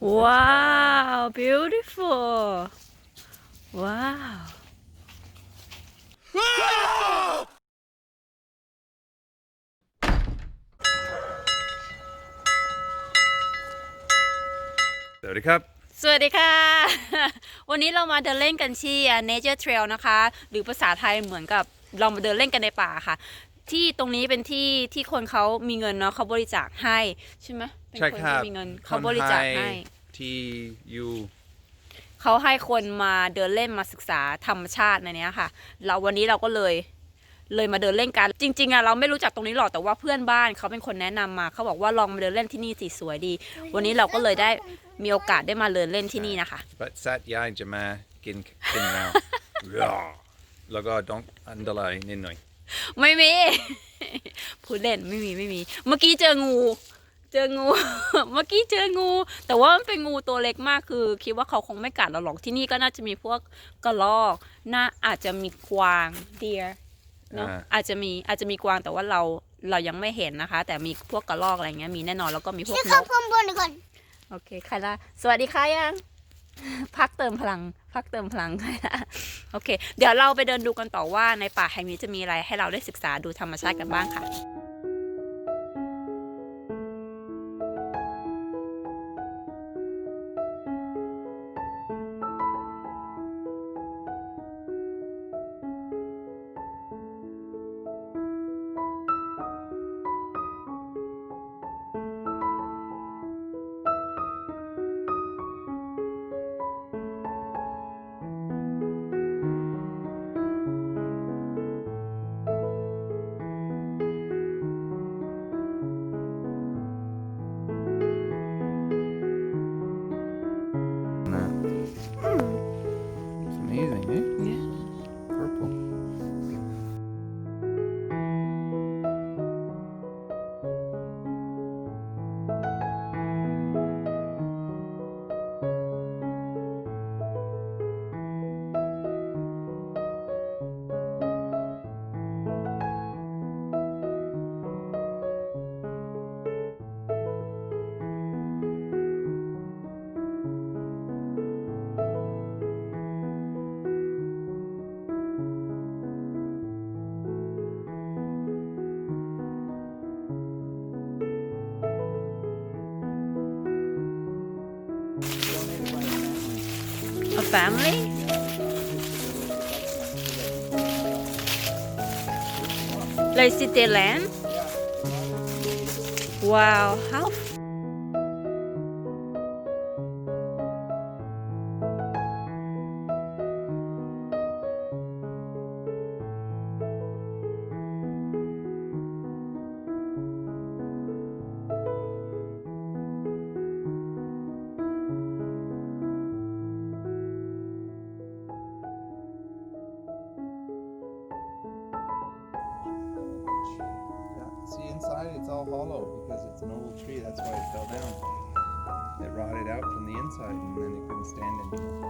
Wow, beautiful. Wow. สวัสดีครับสวัสดีค่ะ วันนี้เรามาเดินเล่นกันที่ Nature Trail นะคะ หรือภาษาไทยเหมือนกับเรามาเดินเล่นกันในป่าค่ะ ที่ตรงนี้เป็นที่ที่คนเขามีเงินเนาะเขาบริจาคให้ใช่ไหมเป็นใช่นครับ ที่มีเงินเขาบริจาคให้ ที่อยู่ เขาให้คนมาเดินเล่นมาศึกษาธรรมชาติในเนี้ยค่ะ เราวันนี้เราก็เลยเลยมาเดินเล่นกัน จริงๆอะเราไม่รู้จักตรงนี้หรอกแต่ว่าเพื่อนบ้านเขาเป็นคนแนะนำมาเขาบอกว่าลองมาเดินเล่นที่นี่สิสวยดี วันนี้เราก็เลยได้มีโอกาสได้มาเดินเล่นที่นี่นะคะบัดสัตยายจะมากินกินแล้วแล้วก็ต้องอันตรายนิดหน่อย ไม่มีพูดเล่นไม่มีไม่มี เมื่อกี้เจองู เจองู เมื่อกี้เจองู แต่ว่ามันเป็นงูตัวเล็กมากคือ คิดว่าเขาคงไม่กัดเราหรอกที่นี่ก็น่าจะมีพวกกระรอกน่าอาจจะมีกวางเดียเนาะอ่าอาจจะมีอาจจะมีกวางแต่ว่าเราเรายังไม่เห็นนะคะ แต่มีพวกกระรอกอะไรเงี้ยมีแน่นอนแล้วก็มีพวกชื่อนกคำข้างบนก่อนโอเคใครละสวัสดีค่ะยังพักเติมพลัง พักเติมพลังใครละ โอเค เดี๋ยวเราไปเดินดูกันต่อว่าในป่าแห่งนี้จะมีอะไรให้เราได้ศึกษาดูธรรมชาติกันบ้างค่ะ family? Like city land? Wow, how see inside it's all hollow because it's an old tree. That's why it fell down. It rotted out from the inside and then it couldn't stand anymore.